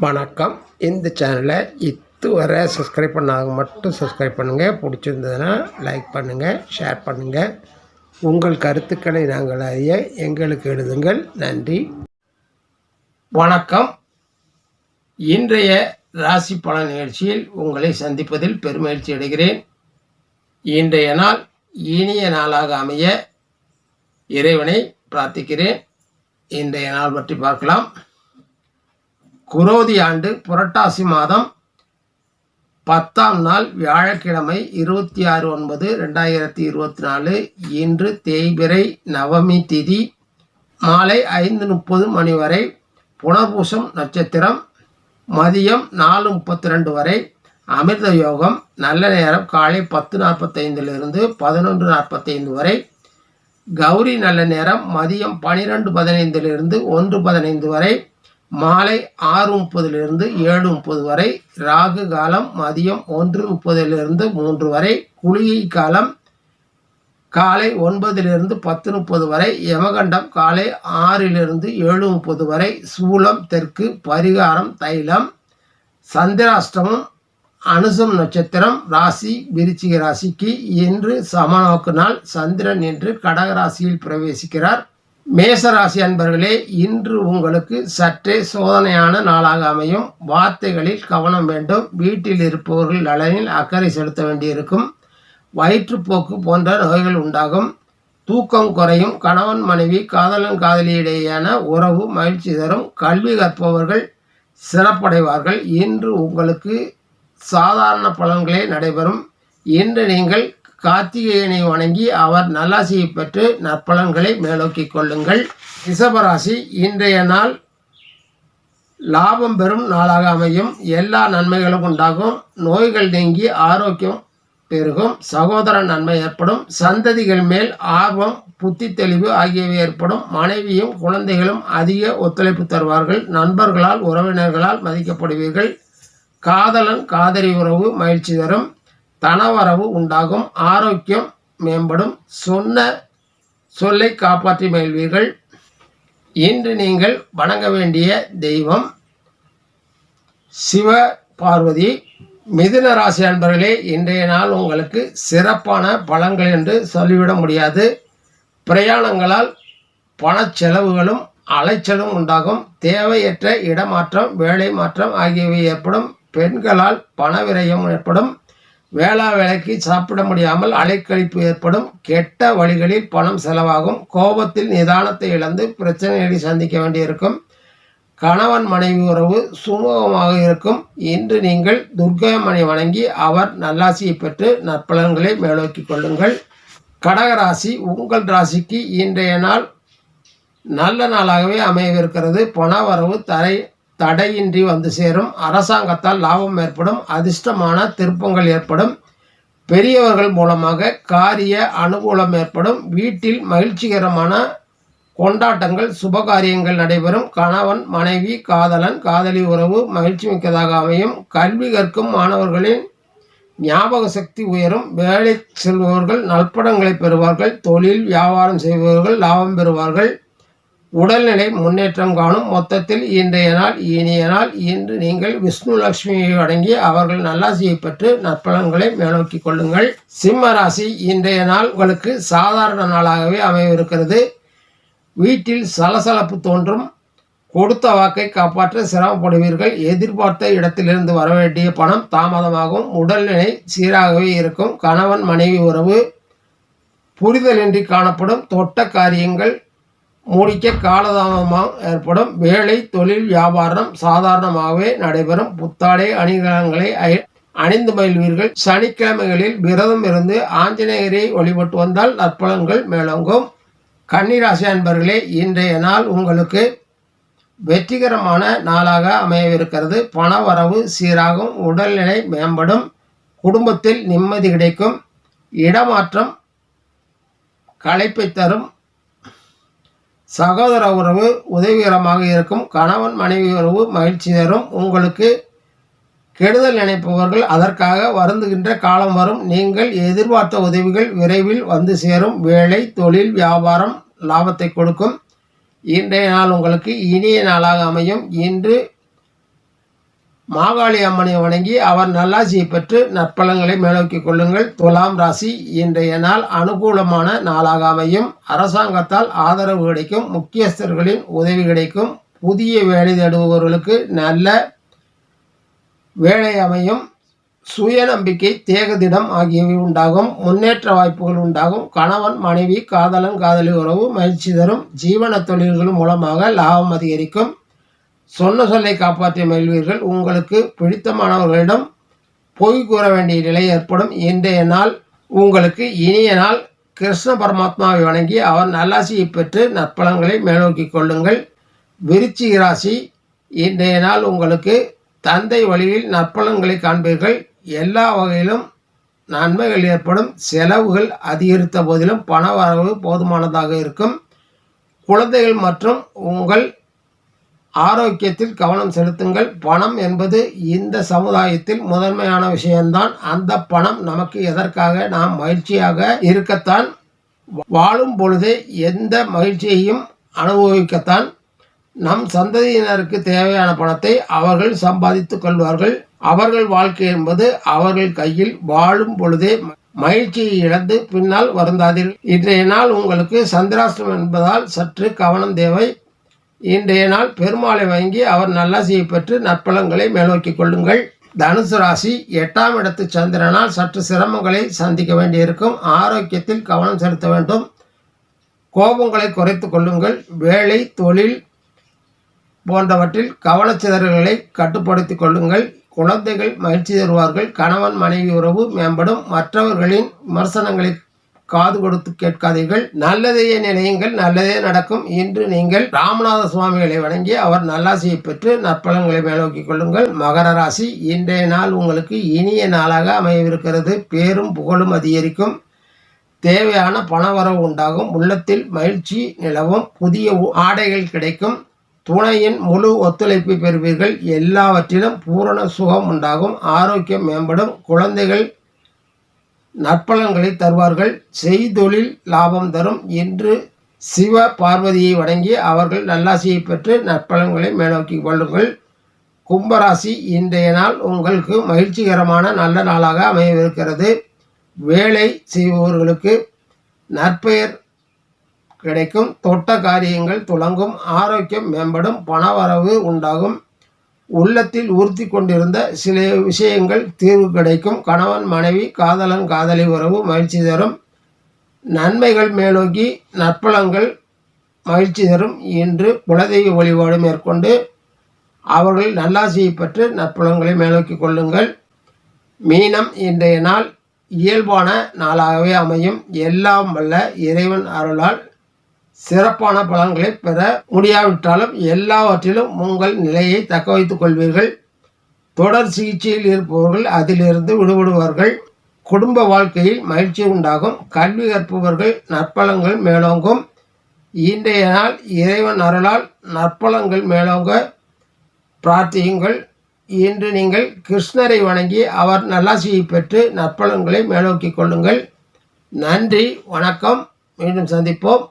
வணக்கம். இந்த சேனலை இதுவரை சப்ஸ்கிரைப் பண்ணாத மட்டும் சப்ஸ்கிரைப் பண்ணுங்கள் பிடிச்சிருந்ததுன்னா லைக் பண்ணுங்கள் ஷேர் பண்ணுங்கள் உங்கள் கருத்துக்களை நாங்கள் அறிய எங்களுக்கு எழுதுங்கள். நன்றி. வணக்கம். இன்றைய ராசி பலன் நிகழ்ச்சியில் உங்களை சந்திப்பதில் பெருமகிழ்ச்சி அடைகிறேன். இன்றைய நாள் இனிய நாளாக அமைய இறைவனை பிரார்த்திக்கிறேன். இன்றைய நாள் பற்றி பார்க்கலாம். குரோதி ஆண்டு புரட்டாசி மாதம் பத்தாம் நாள் வியாழக்கிழமை இருபத்தி ஆறு ஒன்பது ரெண்டாயிரத்தி இருபத்தி நாலு. இன்று தேய்பிறை நவமி திதி. மாலை ஐந்து முப்பது மணி வரை புனர்பூசம் நட்சத்திரம். மதியம் நாலு முப்பத்தி ரெண்டு வரை அமிர்த யோகம். நல்ல நேரம் காலை பத்து நாற்பத்தைந்திலிருந்து பதினொன்று நாற்பத்தைந்து வரை. கௌரி நல்ல நேரம் மதியம் பனிரெண்டு பதினைந்திலிருந்து ஒன்று பதினைந்து வரை. மாலை ஆறு முப்பதிலிருந்து ஏழு முப்பது வரை ராகு காலம் மதியம் ஒன்று முப்பதிலிருந்து மூன்று வரை குளிகை காலம் காலை ஒன்பதிலிருந்து பத்து முப்பது வரை யமகண்டம் காலை ஆறிலிருந்து ஏழு முப்பது வரை சூலம் தெற்கு பரிகாரம் தைலம் சந்திராஷ்டமம் அனுசம் நட்சத்திரம் ராசி விருச்சிக ராசிக்கு இன்று சமநோக்கு நாள். சந்திரன் என்று கடக ராசியில் பிரவேசிக்கிறார். மேசராசி அன்பர்களே இன்று உங்களுக்கு சற்றே சோதனையான நாளாக அமையும். வார்த்தைகளில் கவனம் வேண்டும். வீட்டில் இருப்பவர்கள் நலனில் அக்கறை செலுத்த வேண்டியிருக்கும். வயிற்றுப்போக்கு போன்ற நோய்கள் உண்டாகும். தூக்கம் குறையும். கணவன் மனைவி காதலன் காதலியிடையேயான உறவு மகிழ்ச்சி தரும். கல்வி கற்பவர்கள் சிறப்படைவார்கள். இன்று உங்களுக்கு சாதாரண பலன்களே நடைபெறும். இன்று நீங்கள் கார்த்திகேயனை வணங்கி அவர் நல்லாசியை பெற்று நற்பலன்களை மேலோக்கிக் கொள்ளுங்கள். ரிஷபராசி இன்றைய நாள் லாபம் பெறும் நாளாக அமையும். எல்லா நன்மைகளும் உண்டாகும். நோய்கள் நீங்கி ஆரோக்கியம் பெருகும். சகோதர நன்மை ஏற்படும். சந்ததிகள் மேல் ஆர்வம் புத்தி தெளிவு ஆகியவை ஏற்படும். மனைவியும் குழந்தைகளும் அதிக ஒத்துழைப்பு தருவார்கள். நண்பர்களால் உறவினர்களால் மதிக்கப்படுவீர்கள். காதலன் காதலி உறவு மகிழ்ச்சி தரும். தனவரவு உண்டாகும் ஆரோக்கியம் மேம்படும் சொன்ன சொல்லை காப்பாற்றி மகிழ்வீர்கள். இன்று நீங்கள் வணங்க வேண்டிய தெய்வம் சிவ பார்வதி மிதுன ராசி அன்பர்களே இன்றைய நாள் உங்களுக்கு சிறப்பான பலன்கள் என்று சொல்லிவிட முடியாது. பிரயாணங்களால் பணச்செலவுகளும் அலைச்சலும் உண்டாகும். தேவையற்ற இடமாற்றம் வேலை மாற்றம் ஆகியவை ஏற்படும். பெண்களால் பண விரயம் ஏற்படும். வேளா வேலைக்கு சாப்பிட முடியாமல் அலைக்கழிப்பு ஏற்படும். கெட்ட வழிகளில் பணம் செலவாகும். கோபத்தில் நிதானத்தை இழந்து பிரச்சனைகளை சந்திக்க வேண்டியிருக்கும். கணவன் மனைவி உறவு சுமூகமாக இருக்கும். இன்று நீங்கள் துர்கமனை வணங்கி அவர் நல்லாசியை பெற்று நற்பலன்களை மேலோக்கிக் கொள்ளுங்கள். கடகராசி உங்கள் ராசிக்கு இன்றைய நாள் நல்ல நாளாகவே அமையவிருக்கிறது. பண வரவு தரை தடையின்றி வந்து சேரும். அரசாங்கத்தால் லாபம் ஏற்படும். அதிர்ஷ்டமான திருப்பங்கள் ஏற்படும். பெரியவர்கள் மூலமாக காரிய அனுகூலம் ஏற்படும். வீட்டில் மகிழ்ச்சிகரமான கொண்டாட்டங்கள் சுபகாரியங்கள் நடைபெறும். கணவன் மனைவி காதலன் காதலி உறவு மகிழ்ச்சி மிக்கதாக அமையும். கல்வி கற்கும் மாணவர்களின் ஞாபக சக்தி உயரும். வேலை செல்பவர்கள் நற்படங்களை பெறுவார்கள். தொழில் வியாபாரம் செய்பவர்கள் லாபம் பெறுவார்கள். உடல்நிலை முன்னேற்றம் காணும். மொத்தத்தில் இன்றைய நாள் இனிய நாள். இன்று நீங்கள் விஷ்ணு லட்சுமியை அடங்கி அவர்கள் நல்லாசியை பெற்று நற்பலன்களை மேலோக்கி கொள்ளுங்கள். சிம்ம ராசி இன்றைய நாள் உங்களுக்கு சாதாரண நாளாகவே அமையவிருக்கிறது வீட்டில் சலசலப்பு தோன்றும். கொடுத்த வாக்கை காப்பாற்ற சிரமப்படுவீர்கள். எதிர்பார்த்த இடத்திலிருந்து வர வேண்டிய பணம் தாமதமாகும். உடல்நிலை சீராகவே இருக்கும். கணவன் மனைவி உறவு புரிதலின்றி காணப்படும். தொட்ட காரியங்கள் முடிக்க காலதாமதமாக ஏற்படும். வேலை தொழில் வியாபாரம் சாதாரணமாகவே நடைபெறும். புத்தாடை அணிகலன்களை அணிந்து மகிழ்வீர்கள். சனிக்கிழமைகளில் விரதம் இருந்து ஆஞ்சநேயரை வழிபட்டு வந்தால் நற்பலன்கள் மேலோங்கும். கன்னிராசி அன்பர்களே இன்றைய நாள் உங்களுக்கு வெற்றிகரமான நாளாக அமையவிருக்கிறது. பண வரவு சீராகும். உடல்நிலை மேம்படும். குடும்பத்தில் நிம்மதி கிடைக்கும். இடமாற்றம் களைப்பை தரும். சகோதர உறவு உதவிகரமாக இருக்கும். கணவன் மனைவி உறவு மகிழ்ச்சி தரும். உங்களுக்கு கெடுதல் நினைப்பவர்கள் அதற்காக வருந்துகின்ற காலம் வரும். நீங்கள் எதிர்பார்த்த உதவிகள் விரைவில் வந்து சேரும். வேலை தொழில் வியாபாரம் லாபத்தை கொடுக்கும். இன்றைய நாள் உங்களுக்கு இனிய நாளாக அமையும். இன்று மாகாளி அம்மனை வணங்கி அவர் நல்லாசியை பெற்று நற்பலங்களை மேலோக்கி கொள்ளுங்கள். துலாம் ராசி இன்றைய நாள் அனுகூலமான நாளாக அமையும். அரசாங்கத்தால் ஆதரவு கிடைக்கும். முக்கியஸ்தர்களின் உதவி கிடைக்கும். புதிய வேலை தேடுபவர்களுக்கு நல்ல வேலை அமையும். சுயநம்பிக்கை தேகதிடம் ஆகியவை உண்டாகும். முன்னேற்ற வாய்ப்புகள் உண்டாகும். கணவன் மனைவி காதலன் காதலி உறவு மகிழ்ச்சி தரும். ஜீவன தொழில்கள் மூலமாக லாபம் அதிகரிக்கும். சொன்ன சொல்லை காப்பாற்றிய மகிழ்வீர்கள். உங்களுக்கு பிடித்தமானவர்களிடம் பொய் கூற வேண்டிய நிலை ஏற்படும். இன்றைய நாள் உங்களுக்கு இனிய நாள். கிருஷ்ண பரமாத்மாவை வணங்கி அவர் நல்லாசியை பெற்று நற்பலன்களை மேலோக்கி கொள்ளுங்கள். விருச்சிக ராசி இன்றைய நாள் உங்களுக்கு தந்தை வழியில் நற்பலன்களை காண்பீர்கள். எல்லா வகையிலும் நன்மைகள் ஏற்படும். செலவுகள் அதிகரித்த போதிலும் பண வரவு போதுமானதாக இருக்கும். குழந்தைகள் மற்றும் உங்கள் ஆரோக்கியத்தில் கவனம் செலுத்துங்கள். பணம் என்பது இந்த சமுதாயத்தில் முதன்மையான விஷயம்தான். அந்த பணம் நமக்கு எதற்காக? நாம் மகிழ்ச்சியாக இருக்கத்தான் வாழும் பொழுதே எந்த மகிழ்ச்சியையும் அனுபவிக்கத்தான். நம் சந்ததியினருக்கு தேவையான பணத்தை அவர்கள் சம்பாதித்துக் கொள்வார்கள். அவர்கள் வாழ்க்கை என்பது அவர்கள் கையில் வாழும் பொழுதே மகிழ்ச்சியை இழந்து பின்னால் வருந்தாதீர்கள். இன்றைய நாள் உங்களுக்கு சந்திராஷ்டிரம் என்பதால் சற்று கவனம் தேவை. இன்றைய நாள் பெருமாளை வங்கி அவர் நல்லாசியை பெற்று நற்பலங்களை மேலோக்கி கொள்ளுங்கள். தனுசு ராசி எட்டாம் இடத்து சந்திரனால் சற்று சிரமங்களை சந்திக்க வேண்டியிருக்கும். ஆரோக்கியத்தில் கவனம் செலுத்த வேண்டும். கோபங்களை குறைத்து கொள்ளுங்கள். வேலை தொழில் போன்றவற்றில் கவனச்சிதறல்களை கட்டுப்படுத்திக் கொள்ளுங்கள். குழந்தைகள் மகிழ்ச்சி தருவார்கள். கணவன் மனைவி உறவு மேம்படும். மற்றவர்களின் விமர்சனங்களை காது கொடுத்து கேட்காதீர்கள். நல்லதையே நினையுங்கள் நல்லதே நடக்கும் இன்று நீங்கள் ராமநாத சுவாமிகளை வணங்கி அவர் நல்லாசியை பெற்று நற்பலன்களை மேலோக்கிக் கொள்ளுங்கள். மகர ராசி இன்றைய நாள் உங்களுக்கு இனிய நாளாக அமையவிருக்கிறது. பேரும் புகழும் அதிகரிக்கும். தேவையான பணவரவு உண்டாகும். உள்ளத்தில் மகிழ்ச்சி நிலவும். புதிய ஆடைகள் கிடைக்கும். துணையின் முழு ஒத்துழைப்பை பெறுவீர்கள். எல்லாவற்றிலும் பூரண சுகம் உண்டாகும். ஆரோக்கியம் மேம்படும். குழந்தைகள் நற்பலன்களை தருவார்கள். செய்தொழில் லாபம் தரும் என்று சிவ பார்வதியை வணங்கி அவர்கள் நல்லாசியை பெற்று நற்பலன்களை மேலோக்கி கொள்ளுங்கள். கும்பராசி இன்றைய நாள் உங்களுக்கு மகிழ்ச்சிகரமான நல்ல நாளாக அமையவிருக்கிறது. வேலை செய்பவர்களுக்கு நற்பெயர் கிடைக்கும். தொட்ட காரியங்கள் துளங்கும். ஆரோக்கியம் மேம்படும். பணவரவு உண்டாகும். உள்ளத்தில் உறுத்தி கொண்டிருந்த சில விஷயங்கள் தீர்வு கிடைக்கும். கணவன் மனைவி காதலன் காதலி உறவு மகிழ்ச்சி தரும். நன்மைகள் மேலோக்கி நற்பலங்கள் மகிழ்ச்சி தரும் என்று குலதெய்வ வழிபாடு மேற்கொண்டு அவர்கள் நல்லாசியை பெற்று நற்பலங்களை மேலோக்கி கொள்ளுங்கள். மீனம் இன்றைய நாள் இயல்பான நாளாகவே அமையும். எல்லாம் வல்ல இறைவன் அருளால் சிறப்பான பலன்களை பெற முடியாவிட்டாலும் எல்லாவற்றிலும் உங்கள் நிலையை தக்க வைத்துக் கொள்வீர்கள். தொடர் சிகிச்சையில் இருப்பவர்கள் அதிலிருந்து விடுபடுவார்கள். குடும்ப வாழ்க்கையில் மகிழ்ச்சி உண்டாகும். கல்வி கற்பவர்கள் நற்பலங்கள் மேலோங்கும். இன்றைய நாள் இறைவன் அருளால் நற்பலங்கள் மேலோங்க. பிரார்த்தியுங்கள். இன்று நீங்கள் கிருஷ்ணரை வணங்கி அவர் நல்லாசியை பெற்று நற்பலன்களை மேலோக்கிக் கொள்ளுங்கள். நன்றி வணக்கம். மீண்டும் சந்திப்போம்.